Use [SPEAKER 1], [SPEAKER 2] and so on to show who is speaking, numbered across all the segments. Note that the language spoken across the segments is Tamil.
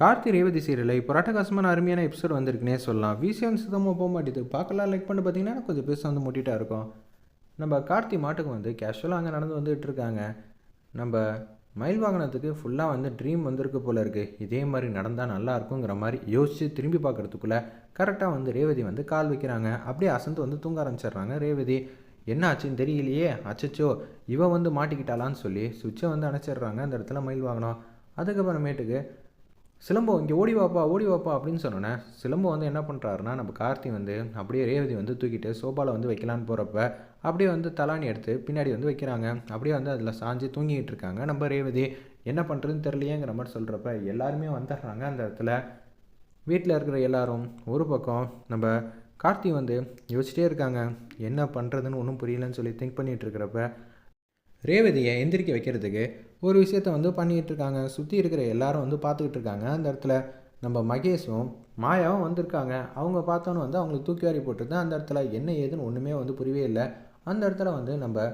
[SPEAKER 1] கார்த்தி ரேவதி சீரியலில் இப்போ ராட்டகாசமான அருமையான எபிசோட் வந்திருக்குனே சொல்லலாம். விசிஎம் சுத்தமாக போக மாட்டேது பார்க்கலாம். லைக் பண்ணி பார்த்தீங்கன்னா கொஞ்சம் பேச வந்து முட்டிட்டா இருக்கும். நம்ம கார்த்தி மாட்டுக்கு வந்து கேஷுவலாக அங்கே நடந்து வந்துகிட்டு இருக்காங்க. நம்ம மயில் வாகனத்துக்கு ஃபுல்லாக வந்து ட்ரீம் வந்திருக்கு போல இருக்குது இதே மாதிரி நடந்தால் நல்லா இருக்குங்கிற மாதிரி யோசித்து திரும்பி பார்க்குறதுக்குள்ளே கரெக்டாக வந்து ரேவதி வந்து கால் வைக்கிறாங்க. அப்படியே அசந்து வந்து தூங்க ஆரம்பிச்சிடுறாங்க ரேவதி. என்ன ஆச்சுன்னு தெரியலையே? அச்சச்சோ இவன் வந்து மாட்டிக்கிட்டாளான்னு சொல்லி சுவிட்சை வந்து அணைச்சிடுறாங்க அந்த இடத்துல மயில் வாகனம். அதுக்கப்புறமேட்டுக்கு சிலம்பம் இங்கே ஓடி வாப்பா ஓடி வாப்பா அப்படின்னு சொன்னோன்னே சிலம்பம் வந்து என்ன பண்ணுறாருன்னா நம்ம கார்த்தி வந்து அப்படியே ரேவதி வந்து தூக்கிட்டு சோபாவில் வந்து வைக்கலான்னு போகிறப்ப அப்படியே வந்து தலானி எடுத்து பின்னாடி வந்து வைக்கிறாங்க. அப்படியே வந்து அதில் சாஞ்சு தூங்கிக்கிட்டு இருக்காங்க. நம்ம ரேவதி என்ன பண்ணுறதுன்னு தெரியலையேங்கிற மாதிரி சொல்கிறப்ப எல்லாருமே வந்துடுறாங்க அந்த இடத்துல. வீட்டில் இருக்கிற எல்லாரும் ஒரு பக்கம் நம்ம கார்த்தி வந்து யோசிச்சிட்டே இருக்காங்க. என்ன பண்ணுறதுன்னு ஒன்றும் புரியலன்னு சொல்லி திங்க் பண்ணிகிட்டு இருக்கிறப்ப ரேவதியை எந்திரிக்க வைக்கிறதுக்கு ஒரு விஷயத்த வந்து பண்ணிகிட்டு இருக்காங்க சுற்றி இருக்கிற எல்லாரும் வந்து பார்த்துக்கிட்டு இருக்காங்க அந்த இடத்துல நம்ம மகேஷும் மாயாவும் வந்திருக்காங்க. அவங்க பார்த்தோன்னு வந்து அவங்களுக்கு தூக்கி வாரி போட்டுருது அந்த இடத்துல என்ன ஏதுன்னு ஒன்றுமே வந்து புரியவே இல்லை. அந்த இடத்துல வந்து நம்ம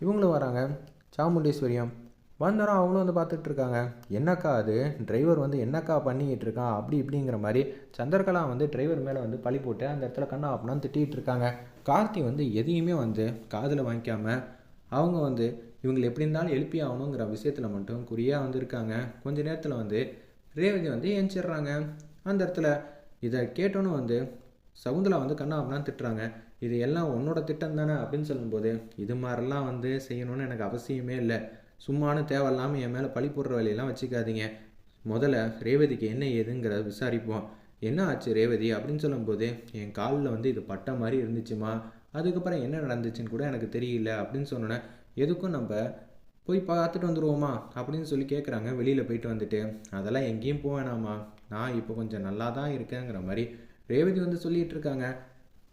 [SPEAKER 1] இவங்களும் வராங்க. சாமுண்டீஸ்வரியம். வந்தோம் அவங்களும் வந்து பார்த்துட்டு இருக்காங்க என்னக்கா அது? டிரைவர் வந்து என்னக்கா பண்ணிக்கிட்டு இருக்கான் அப்படி இப்படிங்கிற மாதிரி சந்திரகலா வந்து டிரைவர் மேலே வந்து பழி போட்டு அந்த இடத்துல கண்ணா அப்படின்னா திட்டிகிட்டு இருக்காங்க கார்த்தி வந்து எதையுமே வந்து காதில் வாங்கிக்காமல் அவங்க வந்து இவங்களை எப்படி இருந்தாலும் எழுப்பி ஆகணுங்கிற விஷயத்தில் மட்டும் குறியாக வந்திருக்காங்க. கொஞ்ச நேரத்தில் வந்து ரேவதி வந்து ஏஞ்சிடுறாங்க. அந்த இடத்துல இதை கேட்டோன்னு வந்து சகுந்தலா வந்து கண்ணா அப்படின்னா திட்டுறாங்க. இது எல்லாம் உன்னோட திட்டம் தானே அப்படின்னு சொல்லும்போது இது மாதிரிலாம் வந்து செய்யணும்னு எனக்கு அவசியமே இல்லை. சும்மானு தேவையில்லாமல் என் மேலே பழி போடுற வேலையெல்லாம் வச்சுக்காதீங்க. முதல்ல ரேவதிக்கு என்ன ஏதுங்கிறத விசாரிப்போம். என்ன ஆச்சு ரேவதி அப்படின்னு சொல்லும்போது என் காலில் வந்து இது பட்ட மாதிரி இருந்துச்சுமா? அதுக்கப்புறம் என்ன நடந்துச்சுன்னு கூட எனக்கு தெரியல அப்படின்னு சொன்னோன்னே எதுக்கும் நம்ம போய் பார்த்துட்டு வந்துடுவோமா அப்படின்னு சொல்லி கேட்குறாங்க வெளியில் போயிட்டு வந்துட்டு அதெல்லாம் எங்கேயும் போக வேணாமா நான் இப்போ கொஞ்சம் நல்லா தான் இருக்கேங்கிற மாதிரி ரேவதி வந்து சொல்லிகிட்டு இருக்காங்க.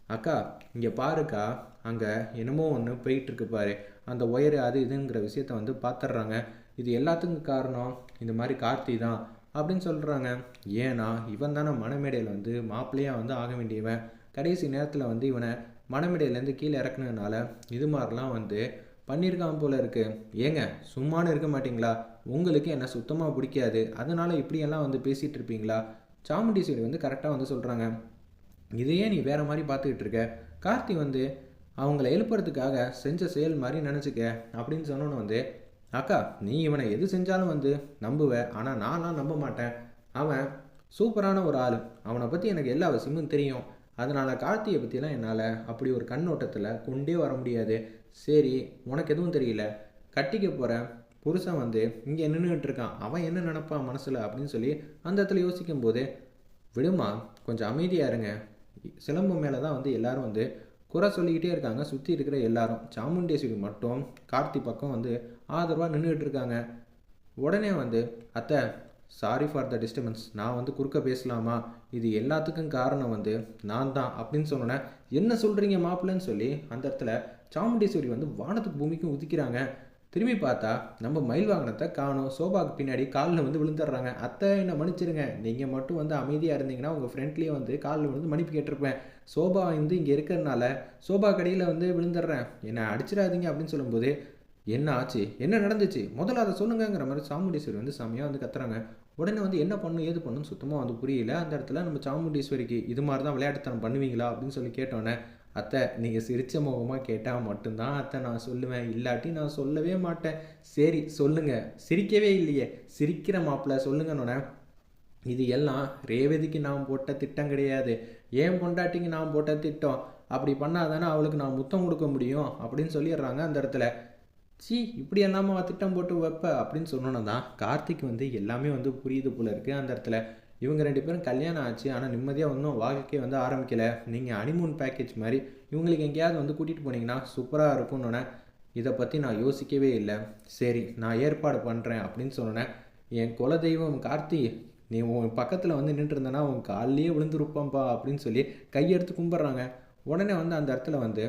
[SPEAKER 1] அக்கா இங்கே பாருக்கா. அங்கே என்னமோ ஒன்று போயிட்டுருக்கு பாரு. அந்த ஒயரு அது இதுங்கிற விஷயத்த வந்து பார்த்துட்றாங்க இது எல்லாத்துக்கும் காரணம் இந்த மாதிரி கார்த்தி தான் அப்படின்னு சொல்கிறாங்க ஏன்னா இவன் தானே மணமேடையில் வந்து மாப்பிள்ளையாக வந்து ஆக வேண்டியவன். கடைசி நேரத்தில் வந்து இவனை மணமேடையிலேருந்து கீழே இறக்குனதுனால இது மாதிரிலாம் வந்து பண்ணியிருக்கான் போல இருக்குது ஏங்க சும்மானு இருக்க மாட்டிங்களா? உங்களுக்கு என்ன சுத்தமாக பிடிக்காது. அதனால் இப்படியெல்லாம் வந்து பேசிகிட்டு இருப்பீங்களா? சாமுண்டீஸ்வரி வந்து கரெக்டாக வந்து சொல்கிறாங்க இதையே நீ வேறு மாதிரி பார்த்துக்கிட்டு இருக்க. கார்த்தி வந்து அவங்கள எழுப்புறதுக்காக செஞ்ச செயல் மாதிரி நினச்சிக்க அப்படின்னு சொன்னோன்னு வந்து அக்கா நீ இவனை எது செஞ்சாலும் வந்து நம்புவ. ஆனால் நான்லாம் நம்ப மாட்டேன். அவன் சூப்பரான ஒரு ஆள். அவனை பற்றி எனக்கு எல்லா விஷயமும் தெரியும். அதனால் கார்த்தியை பற்றிலாம் என்னால் அப்படி ஒரு கண்ணோட்டத்தில் கொண்டே வர முடியாது. சரி உனக்கு எதுவும் தெரியல. கட்டிக்க போகிற புருஷன் வந்து இங்கே நின்றுக்கிட்டு இருக்கான். அவன் என்ன நினப்பான் மனசில் அப்படின்னு சொல்லி அந்த இடத்துல யோசிக்கும் போது விடுமா கொஞ்சம் அமைதியாக இருங்க. சிலம்பு மேலே தான் வந்து எல்லாரும் வந்து குறை சொல்லிக்கிட்டே இருக்காங்க. சுற்றி இருக்கிற எல்லாரும். சாமுண்டேஸ்வரி மட்டும் கார்த்தி பக்கம் வந்து ஆதரவாக நின்றுக்கிட்டு இருக்காங்க. உடனே வந்து அத்தை சாரி ஃபார் த டிஸ்டர்பன்ஸ் நான் வந்து குறுக்க பேசலாமா? இது எல்லாத்துக்கும் காரணம் வந்து நான் தான் அப்படின்னு சொன்னோன்னே என்ன சொல்கிறீங்க மாப்பிள்ளைன்னு சொல்லி அந்த இடத்துல சாமுண்டீஸ்வரி வந்து வானத்துக்கு பூமிக்கும் உதிக்கிறாங்க. திரும்பி பார்த்தா நம்ம மயில் வாகனத்தை காணும். சோபாவுக்கு பின்னாடி காலில் வந்து விழுந்துடுறாங்க. அத்தை என்ன மன்னிச்சிருங்க. நீங்கள் மட்டும் வந்து அமைதியாக இருந்தீங்கன்னா உங்கள் ஃப்ரெண்ட்லேயே வந்து காலில் விழுந்து மன்னிப்பு கேட்டிருப்பேன். சோபா வந்து இங்கே இருக்கிறதுனால சோபா கடையில் வந்து விழுந்துடுறேன். என்னை அடிச்சிடாதீங்க அப்படின்னு சொல்லும்போது என்ன ஆச்சு? என்ன நடந்துச்சு? முதல்ல அதை சொல்லுங்கங்கிற மாதிரி சாமுண்டீஸ்வரி வந்து சாமியாக வந்து கத்துறாங்க. உடனே வந்து என்ன பண்ணும் ஏது பண்ணுன்னு சுத்தமாக வந்து புரியல. அந்த இடத்துல நம்ம சாமுண்டீஸ்வரிக்கு இது மாதிரி தான் விளையாட்டுத்தனம் பண்ணுவீங்களா அப்படின்னு சொல்லி கேட்டோன்னே அத்தை நீங்கள் சிரிச்ச முகமாக கேட்டால் மட்டும்தான் அத்தை நான் சொல்லுவேன். இல்லாட்டி நான் சொல்லவே மாட்டேன். சரி சொல்லுங்கள் சிரிக்கவே இல்லையே. சிரிக்கிற மாப்பிள்ள சொல்லுங்கன்னொன்னே இது எல்லாம் ரேவதிக்கு நான் போட்ட திட்டம் கிடையாது. ஏன் பொண்டாட்டிக்கு நான் போட்ட திட்டம். அப்படி பண்ணாதானே அவளுக்கு நான் முத்தம் கொடுக்க முடியும்? அப்படின்னு சொல்லிடுறாங்க அந்த இடத்துல. சி இப்படி எல்லாம திட்டம் போட்டு வைப்ப? அப்படின்னு சொன்னோன்னா தான் கார்த்திக் வந்து எல்லாமே வந்து புரியுது போல இருக்குது அந்த இடத்துல இவங்க ரெண்டு பேரும் கல்யாணம் ஆச்சு ஆனால் நிம்மதியாக ஒன்றும் வாழ்க்கை வந்து ஆரம்பிக்கலை. நீங்கள் அனிமூன் பேக்கேஜ் மாதிரி இவங்களுக்கு எங்கேயாவது வந்து கூட்டிகிட்டு போனீங்கன்னா சூப்பராக இருக்கும்னு இதை பற்றி நான் யோசிக்கவே இல்லை. சரி நான் ஏற்பாடு பண்ணுறேன் அப்படின்னு சொன்னேன் என் குலதெய்வம் கார்த்தி நீ உன் பக்கத்தில் வந்து நின்று இருந்தனா உன் காலிலேயே விழுந்துருப்பான்ப்பா அப்படின்னு சொல்லி கையெடுத்து கும்பிட்றாங்க. உடனே வந்து அந்த இடத்துல வந்து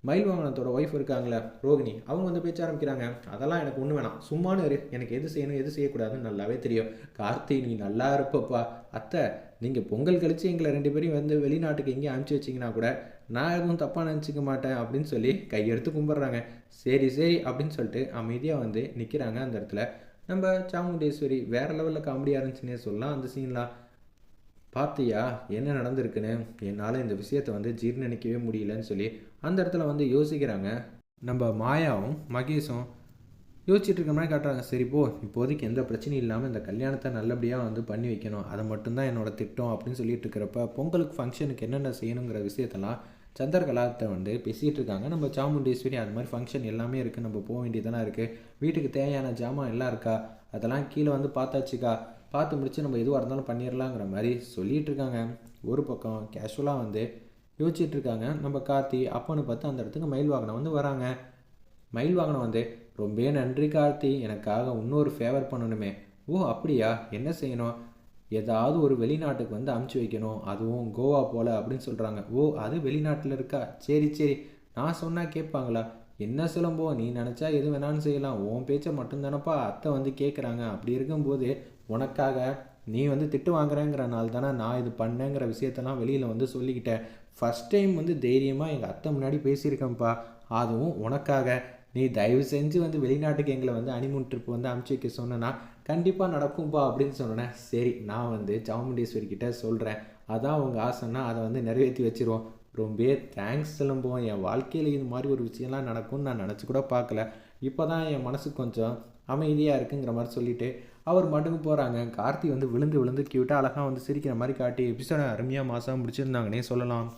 [SPEAKER 1] மயில் வாகனத்தோட ஒய்ஃப் இருக்காங்களே ரோகிணி அவங்க வந்து பேச்ச ஆரம்பிக்கிறாங்க. அதெல்லாம் எனக்கு ஒன்று வேணாம். சும்மானு இரு. எனக்கு எது செய்யணும் எது செய்யக்கூடாதுன்னு நல்லாவே தெரியும். கார்த்தி நீ நல்லா இருப்பப்பா. அத்தை நீங்கள் பொங்கல் கழித்து எங்களை ரெண்டு பேரையும் வந்து வெளிநாட்டுக்கு எங்கேயும் அனுப்பிச்சி வச்சிங்கன்னா கூட நான் எதுவும் தப்பாக நினச்சிக்க மாட்டேன் அப்படின்னு சொல்லி கையெடுத்து கும்பிட்றாங்க. சரி சரி அப்படின்னு சொல்லிட்டு அமைதியாக வந்து நிற்கிறாங்க அந்த இடத்துல. நம்ம சாமுண்டேஸ்வரி வேறு லெவலில் காமெடியாக இருந்துச்சுன்னே சொல்லலாம் அந்த சீன்லாம் பார்த்தியா என்ன நடந்திருக்குன்னு? என்னால் இந்த விஷயத்தை வந்து ஜீர்ணிக்கவே முடியலன்னு சொல்லி அந்த இடத்துல வந்து யோசிக்கிறாங்க. நம்ம மாயாவும் மகேஷும் யோசிச்சுட்டு இருக்க மாதிரி காட்டுறாங்க. சரி போ இப்போதைக்கு எந்த பிரச்சனையும் இல்லாமல் இந்த கல்யாணத்தை நல்லபடியாக வந்து பண்ணி வைக்கணும். அதை மட்டும்தான் என்னோட திட்டம் அப்படின்னு சொல்லிட்டு இருக்கிறப்ப பொங்கலுக்கு ஃபங்க்ஷனுக்கு என்னென்ன செய்யணுங்கிற விஷயத்தெல்லாம் சந்திரகலாத்தை வந்து பேசிகிட்டு இருக்காங்க. நம்ம சாமுண்டேஸ்வரி அது மாதிரி ஃபங்க்ஷன் எல்லாமே இருக்குது நம்ம போக வேண்டியதெல்லாம் இருக்குது வீட்டுக்கு தேவையான ஜாமான் எல்லாம் இருக்கா? அதெல்லாம் கீழே வந்து பார்த்தாச்சுக்கா. பார்த்து முடிச்சு நம்ம எதுவாக இருந்தாலும் பண்ணிடலாங்கிற மாதிரி சொல்லிகிட்டு இருக்காங்க ஒரு பக்கம் கேஷுவலாக வந்து யோசிச்சுட்டு இருக்காங்க நம்ம கார்த்தி அப்பன்னு பார்த்து அந்த இடத்துக்கு மயில் வாகனம் வந்து வராங்க. மயில் வாகனம் வந்து ரொம்ப நன்றி கார்த்தி எனக்காக இன்னொரு ஃபேவர் பண்ணணுமே. ஓ அப்படியா? என்ன செய்யணும்? ஏதாவது ஒரு வெளிநாட்டுக்கு வந்து அமுச்சு வைக்கணும். அதுவும் கோவா போல் அப்படின்னு சொல்கிறாங்க ஓ அது வெளிநாட்டில் இருக்கா? சரி சரி. நான் சொன்னால் கேட்பாங்களா? என்ன சிலம்போ நீ நினச்சா எது வேணாலும் செய்யலாம். உன் பேச்சை மட்டும்தானப்பா அத்தை வந்து கேட்குறாங்க அப்படி இருக்கும்போது உனக்காக நீ வந்து திட்டு வாங்குறேங்கிறனால தானே நான் இது பண்ணேங்கிற விஷயத்தெல்லாம் வெளியில் வந்து சொல்லிக்கிட்டேன். ஃபஸ்ட் டைம் வந்து தைரியமாக எங்கள் அத்தை முன்னாடி பேசியிருக்கேன்ப்பா. அதுவும் உனக்காக. நீ தயவு செஞ்சு வந்து வெளிநாட்டுக்கு எங்களை வந்து அனிமூன் ட்ரிப் வந்து அனுப்பிச்சு வைக்க சொன்னேன்னா கண்டிப்பாக நடக்கும்பா அப்படின்னு சொன்னேன். சரி நான் வந்து சாமுண்டீஸ்வரி கிட்ட சொல்கிறேன் அதான் உங்கள் ஆசைன்னா அதை வந்து நிறைவேற்றி வச்சிருவோம். ரொம்ப தேங்க்ஸ் சொல்லும்போம் என் வாழ்க்கையில் இது மாதிரி ஒரு விஷயம்லாம் நடக்கும்னு நான் நினச்சி கூட பார்க்கல. இப்போ தான் என் மனசு கொஞ்சம் அமைதியாக இருக்குங்கிற மாதிரி சொல்லிவிட்டு அவர் மட்டும் போகிறாங்க கார்த்தி வந்து விழுந்து விழுந்து க்யூட்டாக அழகாக வந்து சிரிக்கிற மாதிரி காட்டி எபிசோட அருமையாக மாதம் முடிச்சிருந்தாங்கன்னே சொல்லலாம்.